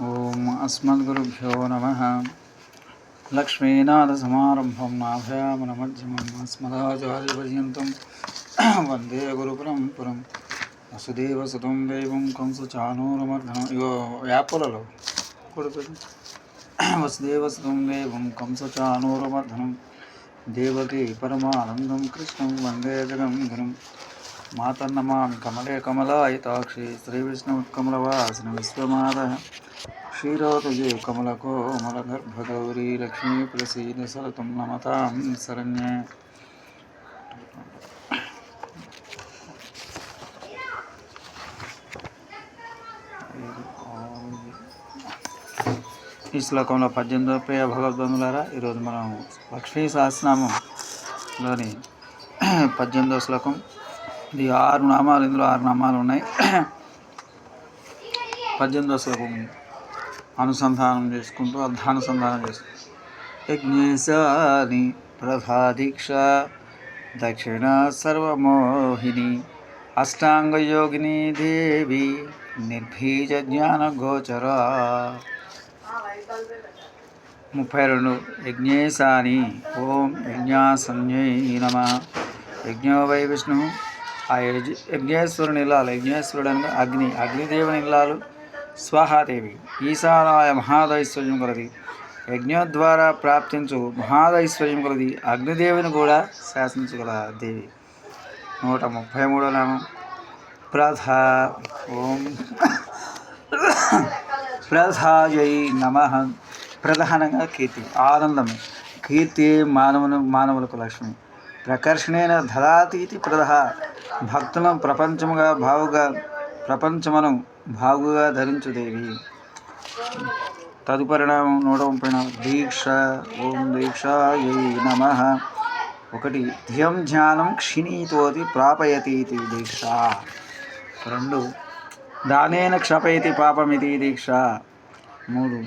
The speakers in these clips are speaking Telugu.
ఓం అస్మద్గురుభ్యో నమ. లక్ష్మీనాథసమారంభం నాభయామనమధ్యమం అస్మదాచార్యపర్యంతం. వందే గురుపరంపురం. దైవం కంసు చానూరమర్ధనం ఇగో యాపులలో కొడుతుంది దైవం కంసు చానూరమర్ధనం దేవకి పరమానందం కృష్ణం వందే జగం గురుం మాతన్నమామి కమలే కమలాయితాక్షి. శ్రీవిష్ణుకమలవాసిన విశ్వమాత క్షీరోదయే కమలకోమలగర్భగౌరీ లక్ష్మీ ప్రసీద సరతం నమతాం శరణ్యే. ఈ శ్లోకంలో పద్దెనిమిదో ప్రియ భగవద్బంధులారా ఈరోజు మనం లక్ష్మీ సహస్రనామంలోని పద్దెనిమిదో శ్లోకం. ఇది ఆరు నామాలు ఇందులో ఆరు నామాలు ఉన్నాయి. పద్దెనిమిదో శ్లోకం. అనుసంధానం చేసుకుంటూ అర్ధానుసంధానం చేసుకుంటూ. యజ్ఞేశాని ప్రధాదీక్ష దక్షిణ సర్వమోహిని అష్టాంగయోగిని దేవి నిర్భీజ జ్ఞాన గోచర. ముప్పై రెండు యజ్ఞేశాని. ఓం యజ్ఞాసంజై నమ. యజ్ఞో వై విష్ణు. ఆ యజ్ యజ్ఞేశ్వరుని ఇల్లాలు యజ్ఞేశ్వరుడు అనగా అగ్ని. అగ్నిదేవుని ఇల్లాలు స్వాహాదేవి ఈశానాయ మహాదైశ్వర్యం కలది. యజ్ఞం ద్వారా ప్రాప్తించు మహాదైశ్వర్యం కలది. అగ్నిదేవిని కూడా శాసించగల దేవి. నూట ముప్పై మూడో నామం. ప్రధ ఓం. ప్రధాయై నమ. ప్రధానంగా కీర్తి. ఆనందమే. కీర్తి మానవును మానవులకు లక్ష్మి. ప్రకర్షణైన ధరాతీతి ప్రధ. భక్తులను ప్రపంచముగా భావుగా ప్రపంచమును భావుగా ధరించుదేవి తదుపరిణామం తదుపరి నామం దీక్ష ఓం దీక్షాయై నమ ఒకటి ధ్యం ధ్యానం క్షిణీతోతి ప్రాపయతి ఇది దీక్ష రెండు దానేన క్షపయతి పాపమితి దీక్ష। మూడు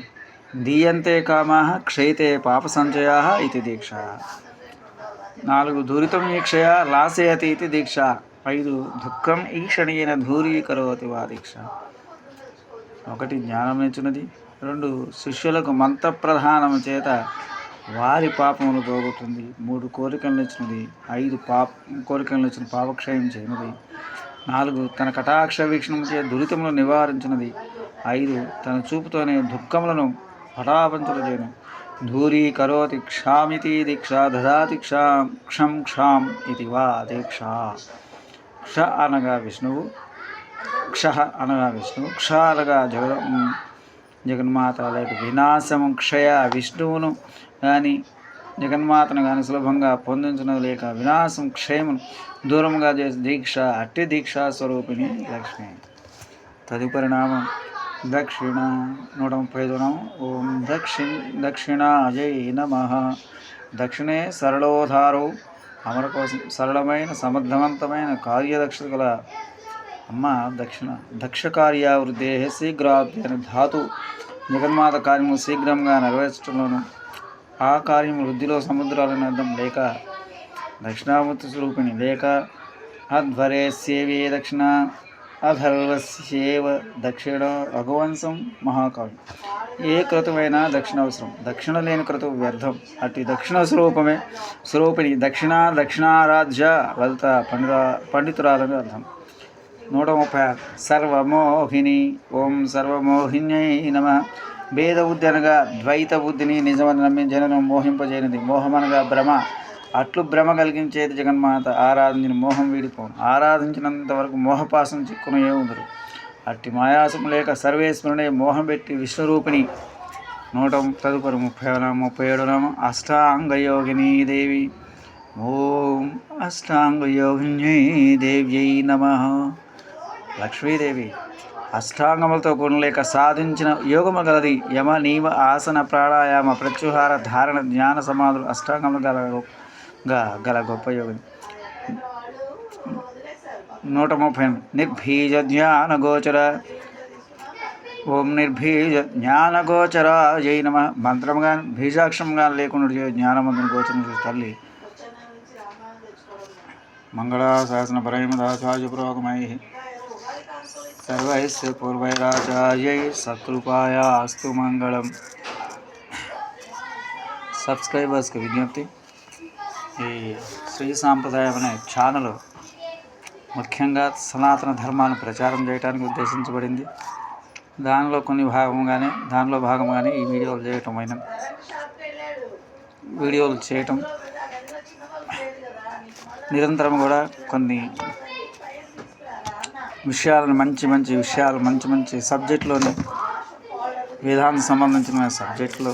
దీయంతే కామా క్షయితే పాప సంచయా ఇది దీక్ష। నాలుగు దురితం ఈక్షయ లాసయతి ఇది దీక్ష। ఐదు దుఃఖం ఈక్షణీయన ధూరీకరోతి వా దీక్ష. ఒకటి జ్ఞానం ఇచ్చినది రెండు శిష్యులకు మంత ప్రధానము చేత వారి పాపమును పోగొట్టింది మూడు కోరికలను ఇచ్చినది ఐదు పాప కోరికలను ఇచ్చిన పాపక్షయం చేయనది నాలుగు తన కటాక్ష వీక్షణం చే దురితములు నివారించినది ఐదు తన చూపుతోనే దుఃఖములను పటాపంచలు చేయను ధూరీ కరోతి క్షామితి దీక్ష దదాతి క్షాం క్షం క్షాం ఇది వా దీక్ష. క్ష అనగా విష్ణువు క్ష అనగా విష్ణువు క్ష అనగా జగ జగన్మాత లేక వినాశము క్షయ విష్ణువును కానీ జగన్మాతను కానీ సులభంగా పొందించడం లేక వినాశం క్షయమును దూరంగా చేసే దీక్ష అట్టి దీక్షా స్వరూపిణి లక్ష్మి. తదుపరి నామం దక్షిణ నూట ముప్పై ఐదు నామం. ఓం దక్షిణ దక్షిణ అజయ్ నమ. దక్షిణే సరళోధారో. అమర కోసం సరళమైన సమర్థవంతమైన కార్యదక్షత గల అమ్మ దక్షిణ దక్ష కార్యావృద్ధే శీఘ్రాబ్ది అనే ధాతు జగన్మాత కార్యము శీఘ్రంగా నెరవేర్చడంలోను ఆ కార్యం వృద్ధిలో సముద్రాలను అర్థం లేక దక్షిణామూర్తి స్వరూపిణి లేక అధ్వరే సేవే దక్షిణ అధర్వస్యేవ దక్షిణ రఘువంశం మహాకావ్యం. ఏ క్రతువైనా దక్షిణావసరం. దక్షిణ లేని క్రతువు వ్యర్థం. అట్టి దక్షిణ స్వరూపమే. స్వరూపిణి దక్షిణ దక్షిణారాధ్య లలిత పండిరా పండితురాలని అర్థం. నూట ముప్పై ఆరు. సర్వమోహిని. ఓం సర్వమోహిన్యై నమ. భేద బుద్ధి అనగా ద్వైత బుద్ధిని నిజమని నమ్మి జనను మోహింపజేయనిది. మోహమనగా భ్రమ అట్లు భ్రమ కలిగించేది జగన్మాత ఆరాధించిన మోహం వీడిపోను. ఆరాధించినంత వరకు మోహపాసం చిక్కును ఏముందరు అట్టి మాయాసం లేక సర్వేశ్వరునే మోహం పెట్టి విశ్వరూపిణి. నూట తదుపరి ముప్పై నామ ముప్పై ఏడు నామ అష్టాంగయోగిని దేవి. ఓం అష్టాంగయోగిన్యై దేవ్యై నమ. లక్ష్మీదేవి అష్టాంగములతో కూడలేక సాధించిన యోగము గలది యమ నియమ ఆసన ప్రాణాయామ ప్రత్యుహార ధారణ జ్ఞాన సమాధులు అష్టాంగములు గల గల గొప్ప యోగిని నూట ముప్పై ఎనిమిది. నిర్భీజ జ్ఞాన గోచర ఓం నిర్భీజ జ్ఞాన గోచర జై నమ మంత్రం కానీ బీజాక్షరం కానీ లేకుండా చేయ జ్ఞానమంతుని గోచరం చేసే తల్లి మంగళాశాసన పరమదాచార్య పురోగమై సర్వైస్ పూర్వైరాజాయై సకృపాయ అస్తు మంగళం సబ్స్క్రైబర్స్కి విజ్ఞప్తి ఈ శ్రీ సాంప్రదాయం అనే ఛానల్ ముఖ్యంగా సనాతన ధర్మాన్ని ప్రచారం చేయడానికి ఉద్దేశించబడింది. దానిలో కొన్ని భాగంగానే దానిలో భాగంగానే ఈ వీడియోలు చేయటం అయిన వీడియోలు చేయటం నిరంతరం కూడా కొన్ని విషయాలను మంచి మంచి విషయాలు మంచి మంచి సబ్జెక్టులోని వేదానికి సంబంధించిన సబ్జెక్టులు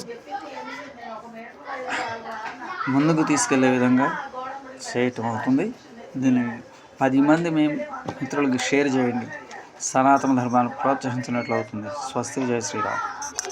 ముందుకు తీసుకెళ్ళే విధంగా చేయటం అవుతుంది. దీన్ని పది మంది మేము మిత్రులకు షేర్ చేయండి. సనాతన ధర్మాన్ని ప్రోత్సహించినట్లు అవుతుంది. స్వస్తి. జయ శ్రీరామ్.